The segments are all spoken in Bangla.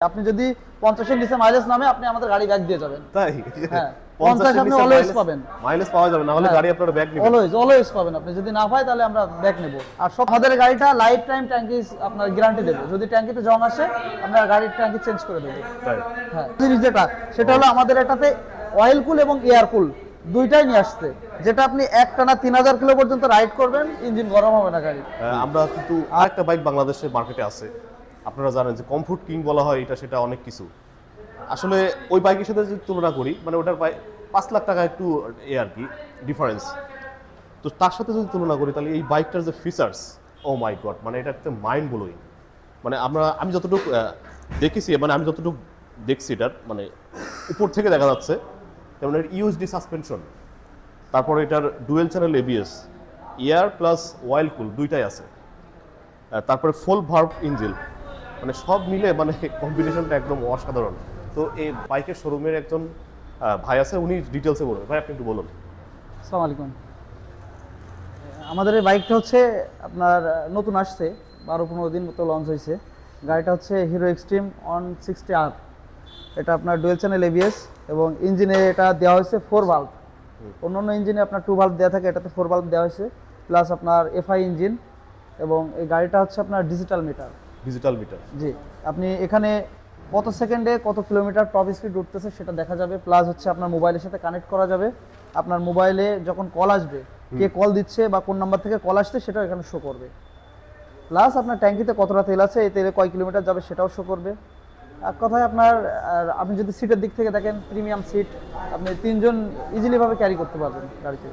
আপনি যদি পঞ্চাশের নিচে মাইলেজ নামে আপনি আমাদের গাড়ি ব্যাক দিয়ে যাবেন। তাই? হ্যাঁ, 50 50 আপনি নিচে পাবেন। mileage পাওয়া যাবে না হলে হ্যাঁ। গাড়ি আপনার ব্যাগ নেবেন। অলওয়েজ অলওয়েজ পাবেন আপনি। যদি না পাই তাহলে আমরা ব্যাক নেব। আর সব আমাদের গাড়িটা লাইফ টাইম ট্যাঙ্কি আপনার গ্যারান্টি দেবো। যদি ট্যাঙ্কিতে জং আসে আমরা গাড়ির ট্যাঙ্কি চেঞ্জ করে দেবো। তাই। হ্যাঁ জিনিস যেটা সেটা হলো আমাদের এটাতে অয়েল কুল এবং এয়ার কুল দুইটাই নিয়ে আসছে যেটা আপনি এক টানা তিন হাজার কিলো পর্যন্ত রাইড করবেন ইঞ্জিন গরম হবে না গাড়ি আমরা কিন্তু আরেকটা বাইক বাংলাদেশের মার্কেটে আছে। আপনারা জানেন যে কমফোর্ট কিং বলা হয়, এটা সেটা অনেক কিছু। আসলে ওই বাইকের সাথে যদি তুলনা করি মানে ওটার প্রায় পাঁচ লাখ টাকা একটু এ আর কি ডিফারেন্স তো তার সাথে যদি তুলনা করি, তাহলে এই বাইকটার যে ফিচার্স ও মাই গড মানে এটা একটা মাইন্ড ব্লোয়িং মানে আমরা, আমি যতটুকু দেখেছি মানে আমি যতটুকু দেখছি এটার মানে উপর থেকে দেখা যাচ্ছে, যেমন ইউএসডি সাসপেনশন তারপরে এটার dual channel ABS air plus oil cool দুইটাই আছে। তারপরে ফুল ভার্ভ ইঞ্জিল মানে সব মিলে মানে কম্বিনেশনটা একদম অসাধারণ। তো এই বাইকের শোরুমের একজন ভাই আছে উনি ডিটেলসে বলবেন। ভাই আপনি একটু বলুন। আসসালামু আলাইকুম। আমাদের এই বাইকটা হচ্ছে আপনার নতুন আসছে বারো পনেরো দিন মতো লঞ্চ হয়েছে। গাড়িটা হচ্ছে হিরো এক্সট্রিম ওয়ান সিক্সটি আর এটা আপনার ডুয়েল চ্যানেল এবিএস এবং ইঞ্জিনে এটা দেওয়া হয়েছে ফোর বাল্ব অন্য অন্য ইঞ্জিনে আপনার টু বাল্ব দেওয়া থাকে এটাতে ফোর বাল্ব দেওয়া হয়েছে প্লাস আপনার এফআই ইঞ্জিন এবং এই গাড়িটা হচ্ছে আপনার digital meter digital meter ji আপনি এখানে কত সেকেন্ডে কত কিলোমিটার টপ স্পিড উঠতেছে সেটা দেখা যাবে প্লাস হচ্ছে আপনার মোবাইলের সাথে কানেক্ট করা যাবে। আপনার মোবাইলে যখন কল আসবে কে কল দিচ্ছে বা কোন নাম্বার থেকে কল আসছে সেটাও এখানে শো করবে। প্লাস আপনার ট্যাঙ্কিতে কতটা তেল আছে এই তেলে কয় কিলোমিটার যাবে সেটাও শো করবে। এক কথায় আপনার আপনি যদি সিটের দিক থেকে দেখেন প্রিমিয়াম সিট আপনি তিনজন ইজিলিভাবে ক্যারি করতে পারবেন গাড়িতে।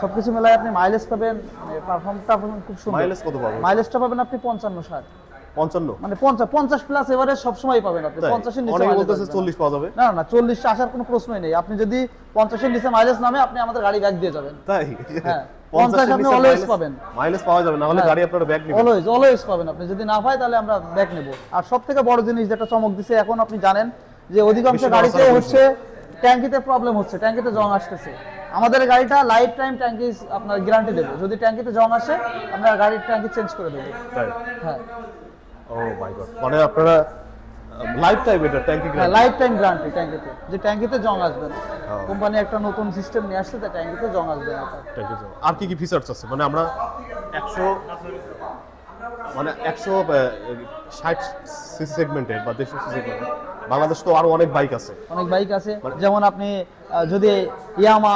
সব কিছু মেলায় আপনি মাইলেজ পাবেন পারফর্মটা খুব সুন্দর। মাইলেজ কত পাবো মাইলেজটা পাবেন আপনি পঞ্চান্ন ষাট। পঞ্চান্ন? মানে পঞ্চাশ পঞ্চাশ প্লাস এবারে সবসময় পাবেন আপনি? পঞ্চাশের নিচে বলতেছে। চল্লিশ পাওয়া যাবে। না না চল্লিশটা আসার কোনো প্রশ্নই নেই। আপনি যদি পঞ্চাশের নিচে মাইলেজ নামে আপনি আমাদের গাড়ি ব্যাক দিয়ে যাবেন। তাই? হ্যাঁ, 50 আপনি always পাবেন। মাইলেজ পাওয়া যাবে না হলে হ্যাঁ। গাড়ি আপনার ব্যাগ নেবেন। অলওয়েজ অলওয়েজ পাবেন আপনি। যদি না পাই তাহলে আমরা ব্যাক নেব। আর সব থেকে বড় জিনিস যেটা চমক দিছে এখন আপনি জানেন যে অধিকাংশ গাড়িতে হচ্ছে ট্যাঙ্কিতে প্রবলেম হচ্ছে ট্যাঙ্কিতে জং আসতেছে। আমাদের গাড়িটা লাইফ টাইম ট্যাঙ্কি আপনার গ্যারান্টি দেবো। যদি ট্যাঙ্কিতে জং আসে আমরা গাড়ির ট্যাঙ্কি চেঞ্জ করে দেবো। তাই? হ্যাঁ। ও মাই গড মানে আপনারা লাইফ টাইম এটা ট্যাঙ্কি হ্যাঁ লাইফ টাইম গ্যারান্টি ট্যাঙ্কিতে যে ট্যাঙ্কিতে জং আসবে না। কোম্পানি একটা নতুন সিস্টেম নিয়ে আসছে তা ট্যাঙ্কিতে জং আসবে না। তার। আর কি কি ফিচার্স আছে? মানে আমরা একশো মানে একশো ষাট সিসি সেগমেন্টের বা দেড়শো সিসি সেগমেন্টের বাংলাদেশ তো আরও অনেক বাইক আছে। অনেক বাইক আছে। মানে- যেমন আপনি যদি ইয়ামা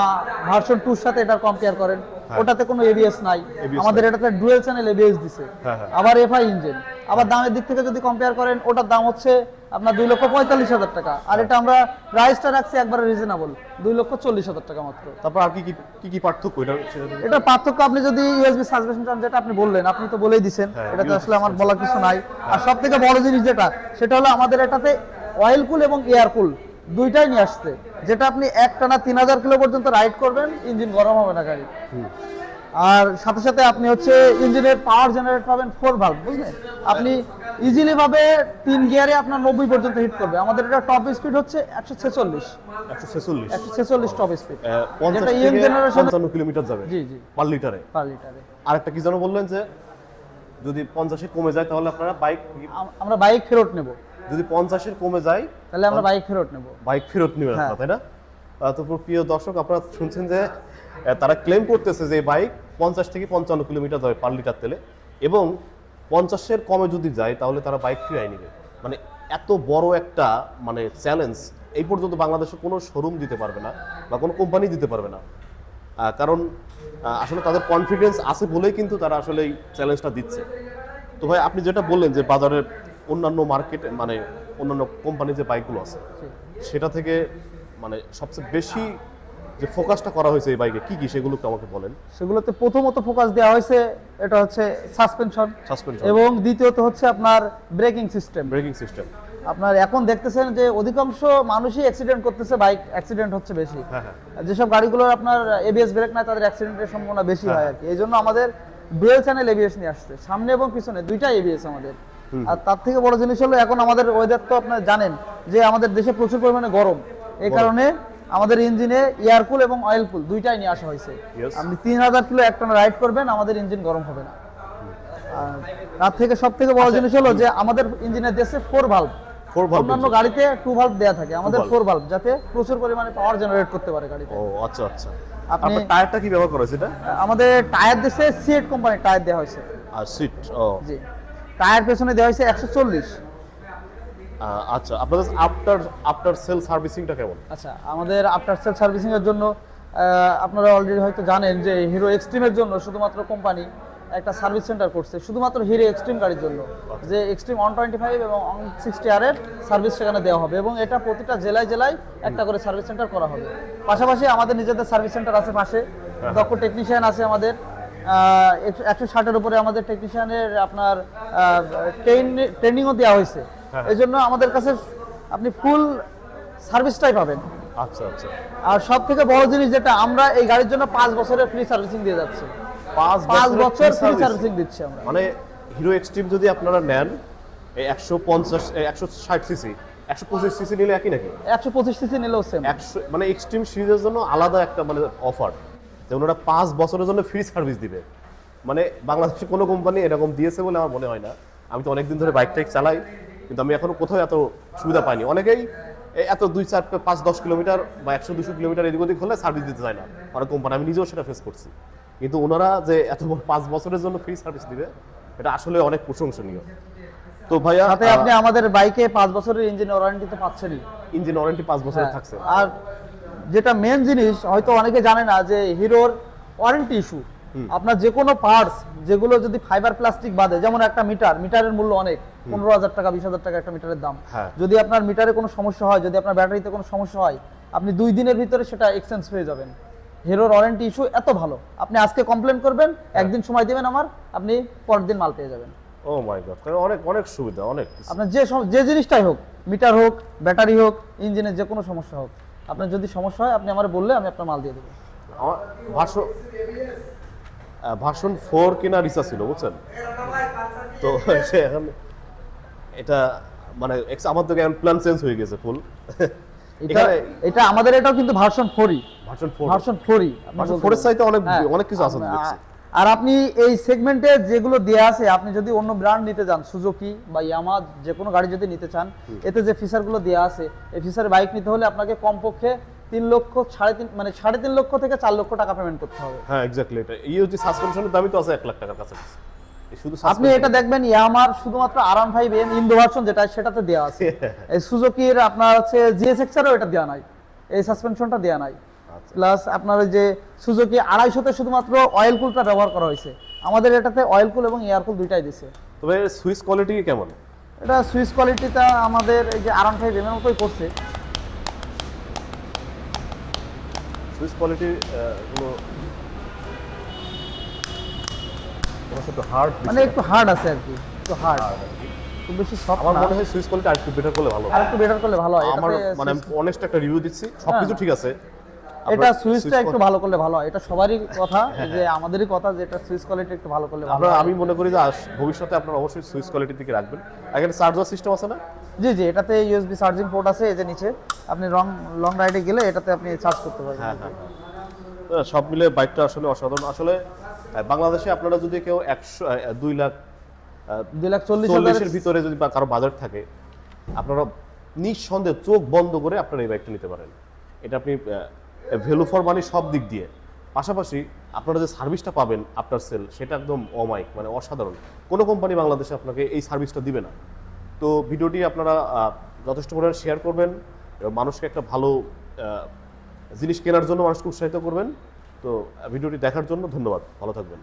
ভার্সন টুর সাথে এটা কম্পেয়ার করেন হ্যাঁ। ওটাতে কোনো এবিএস নাই। আমাদের এটাতে ডুয়েল চ্যানেল এবিএস দিছে। হ্যাঁ, হ্যাঁ। আবার এফআই ইঞ্জিন আবার দামের দিক থেকে যদি কম্পেয়ার করেন ওটার দাম হচ্ছে আপনার দুই লক্ষ পঁয়তাল্লিশ হাজার টাকা। আর এটা আমরা প্রাইসটা রাখছি একবারে রিজনেবল দুই লক্ষ চল্লিশ হাজার টাকা মাত্র। তারপর আর কি কি কি কি পার্থক্য এটা এটা পার্থক্য আপনি যদি ইউএসবি সাসপেনশন চান যেটা আপনি বললেন আপনি তো বলেই দিছেন। এটা USB আসলে আমার বলার কিছু নাই। আর সব থেকে বড় জিনিস যেটা সেটা হলো আমাদের এটাতে অয়েল কুল এবং এয়ার কুল দুইটাই নিয়ে আসছে। যেটা আপনি এক টানা তিন হাজার কিলো পর্যন্ত রাইড করবেন ইঞ্জিন গরম হবে না গাড়ি আর সাথে সাথে আপনি হচ্ছে ইঞ্জিনের পাওয়ার জেনারেট পাবেন ফোর ভাল্ব বুঝলেন? আপনি ইজিলি ভাবে তিন গিয়ারে আপনার নব্বই পর্যন্ত হিট করবে। আমাদের এটা টপ স্পিড হচ্ছে একশো ছেচল্লিশ। একশো ছেচল্লিশ। টপ স্পিড যেটা young generation- পঞ্চান্ন কিলোমিটার যাবে জি জি। পার লিটারে পার লিটারে আরেকটা কি যেন বললেন যে যদি পঞ্চাশে কমে যায় তাহলে আপনারা বাইক আমরা বাইক ফেরত নেব। যদি পঞ্চাশের কমে যায় তাহলে আমরা বাইক ফেরত নেব। বাইক ফেরত নেবেন হ্যাঁ। আপনারা তাই না? তো প্রিয় দর্শক আপনারা শুনছেন যে তারা ক্লেম করতেছে যে বাইক পঞ্চাশ থেকে পঞ্চান্ন কিলোমিটার যাবে পার লিটার তেলে এবং পঞ্চাশের কমে যদি যায় তাহলে তারা বাইক ফিরাই নেবে। মানে এত বড় একটা মানে চ্যালেঞ্জ এই পর্যন্ত বাংলাদেশে কোনো শোরুম দিতে পারবে না বা কোনো কোম্পানি দিতে পারবে না। কারণ আসলে তাদের কনফিডেন্স আছে বলেই কিন্তু তারা আসলে এই চ্যালেঞ্জটা দিচ্ছে। তো ভাই আপনি যেটা বললেন যে বাজারের অন্যান্য মার্কেট মানে অন্যান্য কোম্পানি যে বাইকগুলো আছে সেটা থেকে মানে সবচেয়ে বেশি যে ফোকাসটা করা হয়েছে এই বাইকে কি কি সেগুলো আমাকে বলেন? সেগুলোতে প্রথমত ফোকাস দেওয়া হয়েছে এটা হচ্ছে সাসপেনশন সাসপেনশন এবং দ্বিতীয়ত হচ্ছে আপনার ব্রেকিং সিস্টেম ব্রেকিং সিস্টেম আপনার এখন দেখতেছেন যে অধিকাংশ মানুষই অ্যাক্সিডেন্ট করতেছে বাইক অ্যাক্সিডেন্ট হচ্ছে বেশি। হ্যাঁ হ্যাঁ। যেসব গাড়িগুলোর আপনার এবিএস ব্রেক নাই তাদের অ্যাক্সিডেন্টের সম্ভাবনা বেশি হয় হ্যাঁ। আর কি। এই জন্য আমাদের ডুয়েল চ্যানেল এবিএস নিয়ে আসছে সামনে এবং পিছনে দুইটাই এবিএস আমাদের। আর তার থেকে বড় জিনিস হলো এখন আমাদের ওয়েদার তো আপনার জানেন যে আমাদের দেশে প্রচুর পরিমাণে গরম। এই কারণে আমাদের ইঞ্জিনে এয়ার কুল এবং অয়েল কুল দুইটাই নিয়ে আসা হয়েছে। আপনি তিন হাজার কিলো একটা রাইড করবেন আমাদের ইঞ্জিন গরম হবে না। তার থেকে সব থেকে বড় জিনিস হলো যে আমাদের ইঞ্জিনের দেশে ফোর ভাল্ব অন্যান্য গাড়িতে টু ভাল্ব দেওয়া থাকে আমাদের ফোর ভাল্ব যাতে প্রচুর পরিমাণে পাওয়ার জেনারেট করতে পারে গাড়িতে। ও আচ্ছা আচ্ছা। আপনি- টায়ারটা কি ব্যবহার করেছে এটা? আমাদের টায়ার দেশে সিএট কোম্পানির টায়ার দেওয়া হয়েছে। আর সিট ও। জি। টায়ার পেছনে দেওয়া হয়েছে একশো চল্লিশ। আচ্ছা আপনাদের আফটার আফটার সেল সার্ভিসিংটা কেমন? আচ্ছা আমাদের আফটার সেল সার্ভিসিং এর জন্য আপনারা অলরেডি হয়তো জানেন যে হিরো এক্সট্রিমের জন্য শুধুমাত্র কোম্পানি একটা সার্ভিস সেন্টার করছে শুধুমাত্র হিরো এক্সট্রিম গাড়ির জন্য। যে এক্সট্রিম ওয়ান টোয়েন্টি ফাইভ এবং ওয়ান সিক্সটি আর এর সার্ভিস সেখানে দেওয়া হবে এবং এটা প্রতিটা জেলায় জেলায় একটা করে সার্ভিস সেন্টার করা হবে। পাশাপাশি আমাদের নিজেদের সার্ভিস সেন্টার আছে পাশে দক্ষ টেকনিশিয়ান আছে আমাদের একশো ষাটের উপরে আমাদের টেকনিশিয়ানের আপনার ট্রেনিংও দেওয়া হয়েছে। হ্যাঁ। এই জন্য আমাদের কাছে আপনি ফুল সার্ভিসটাই পাবেন। আচ্ছা আচ্ছা। আর সব থেকে বড় জিনিস যেটা আমরা এই গাড়ির জন্য পাঁচ বছরের ফ্রি সার্ভিসিং দিয়ে যাচ্ছি। পাঁচ পাঁচ বছর ফ্রি সার্ভিসিং দিচ্ছি আমরা। মানে হিরো এক্সট্রিম যদি আপনারা নেন এই একশো পঞ্চাশ একশো ষাট সিসি একশো পঁচিশ সিসি নিলে একই নাকি? একশো পঁচিশ সিসি নিলেও সেম একশো মানে এক্সট্রিম সিরিজের জন্য আলাদা একটা মানে অফার যে ওনারা পাঁচ বছরের জন্য ফ্রি সার্ভিস দিবে। মানে বাংলাদেশে কোনো কোম্পানি এরকম দিয়েছে বলে আমার মনে হয় না। আমি তো অনেকদিন ধরে বাইক টাইক চালাই কিন্তু আমি এখনও কোথাও এত সুবিধা পাইনি। অনেকেই এত দুই চার পাঁচ দশ কিলোমিটার বা একশো দুশো কিলোমিটার এদিক ওদিক হলে সার্ভিস দিতে চায় না। অনেক কোম্পানি আমি নিজেও সেটা ফেস করছি। কিন্তু ওনারা যে এত বড় পাঁচ বছরের জন্য ফ্রি সার্ভিস দিবে এটা আসলে অনেক প্রশংসনীয়। তো ভাইয়া সাথে আপনি আমাদের বাইকে পাঁচ বছরের ইঞ্জিন ওয়ারেন্টিতে পাচ্ছেনই। ইঞ্জিন ওয়ারেন্টি পাঁচ বছরের হ্যাঁ, থাকছে। আর যেটা মেন জিনিস হয়তো অনেকে জানে না যে হিরোর ওয়ারেন্টি ইস্যু আপনার যে কোনো পার্টস যেগুলো যদি ফাইবার প্লাস্টিক বাদে যেমন একটা মিটার মিটারের মূল্য অনেক পনেরো হাজার টাকা বিশ হাজার টাকা একটা মিটারের দাম। হ্যাঁ। যদি আপনার মিটারে কোনো সমস্যা হয় যদি আপনার ব্যাটারিতে কোনো সমস্যা হয় আপনি দুই দিনের ভিতরে সেটা এক্সচেঞ্জ পেয়ে যাবেন। হিরোর ওয়ারেন্টি ইস্যু এত ভালো। আপনি আজকে কমপ্লেন করবেন একদিন সময় দেবেন আমার আপনি পরের দিন মাল পেয়ে যাবেন। ও মাই গড অনেক অনেক সুবিধা অনেক আপনার যে যে জিনিসটাই হোক মিটার হোক ব্যাটারি হোক ইঞ্জিনের যে কোনো সমস্যা হোক। আপনার যদি সমস্যা হয় আপনি আমার বললে আমি আপনার মাল দিয়ে দেবো। আমার ভাষণ ভাষণ ফোর কেনার ইচ্ছা ছিল বুঝছেন? তো সে এখন এটা মানে আমার তো এখন প্ল্যান চেঞ্জ হয়ে গেছে ফুল এটা এটা আমাদের এটাও কিন্তু ভার্সন ফোরই ভাষণ ফোর ভার্সন ফোরই ভার্সন ফোরের চাইতে অনেক অনেক কিছু আছে দেখছি। আর আপনি এই সেগমেন্টে যেগুলো দেয়া আছে আপনি যদি অন্য ব্র্যান্ড নিতে চান সুজুকি বা ইয়ামা যে কোনো গাড়ি যদি নিতে চান এতে যে ফিচারগুলো দেওয়া আছে এই ফিচার বাইক নিতে হলে আপনাকে কমপক্ষে তিন লক্ষ সাড়ে তিন মানে সাড়ে তিন লক্ষ থেকে চার লক্ষ টাকা পেমেন্ট করতে হবে। হ্যাঁ এক্স্যাক্টলি এটা। এই হচ্ছে সাসপেনশনের দামই তো আছে এক লাখ টাকার কাছাকাছি। শুধু আপনি এটা দেখবেন ইয়ামার শুধুমাত্র আরাম ফাইভ এম ইন্দো ভার্সন যেটা সেটাতে দেওয়া আছে। এই সুজুকির আপনার হচ্ছে জিএসএক্স এরও এটা দেওয়া নাই। এই সাসপেনশনটা দেওয়া নাই। প্লাস আপনার ওই যে সুজুকি আড়াইশোতে শুধুমাত্র অয়েল কুলটা ব্যবহার করা হয়েছে। আমাদের এটাতে অয়েল কুল এবং এয়ার কুল দুইটাই দিছে। তবে সুইচ কোয়ালিটি কেমন? এটা সুইচ কোয়ালিটিটা আমাদের এই যে আরাম ফাইভ এমের মতোই করছে। সুইচ কোয়ালিটি একটু হার্ড মানে একটু হার্ড আছে আর কি একটু হার্ড খুব বেশি সফট আমার মনে হয় সুইচ কোয়ালিটি আরেকটু বেটার করলে ভালো আর একটু বেটার করলে ভালো হয়। আমার মানে অনেস্ট একটা রিভিউ দিচ্ছি। সবকিছু ঠিক আছে। এটা সুইচটা একটু ভালো করলে ভালো হয়। এটা সবারই কথা যে আমাদেরই কথা যে এটা সুইচ কোয়ালিটি একটু ভালো করলে ভালো আমি মনে করি যে ভবিষ্যতে আপনারা অবশ্যই সুইচ কোয়ালিটির দিকে রাখবেন। এখানে চার্জার সিস্টেম আছে না? জি জি এটাতে ইউএসবি চার্জিং পোর্ট আছে এই যে নিচে। আপনি লং লং রাইডে গেলে এটাতে আপনি চার্জ করতে পারবেন। হ্যাঁ হ্যাঁ হ্যাঁ। সব মিলে বাইকটা আসলে অসাধারণ। আসলে বাংলাদেশে আপনারা যদি কেউ একশো দুই লাখ দুই লাখ চল্লিশ চল্লিশের ভিতরে যদি কারও বাজার থাকে আপনারা নিঃসন্দেহে চোখ বন্ধ করে আপনারা এই বাইকটা নিতে পারেন। এটা আপনি ভ্যালু ফর মানি সব দিক দিয়ে। পাশাপাশি আপনারা যে সার্ভিসটা পাবেন আপনার সেল সেটা একদম অমায়িক মানে অসাধারণ। কোনো কোম্পানি বাংলাদেশে আপনাকে এই সার্ভিসটা দিবে না। তো ভিডিওটি আপনারা যথেষ্ট পরিমাণে শেয়ার করবেন মানুষকে একটা ভালো জিনিস কেনার জন্য মানুষকে উৎসাহিত করবেন। তো ভিডিওটি দেখার জন্য ধন্যবাদ। ভালো থাকবেন।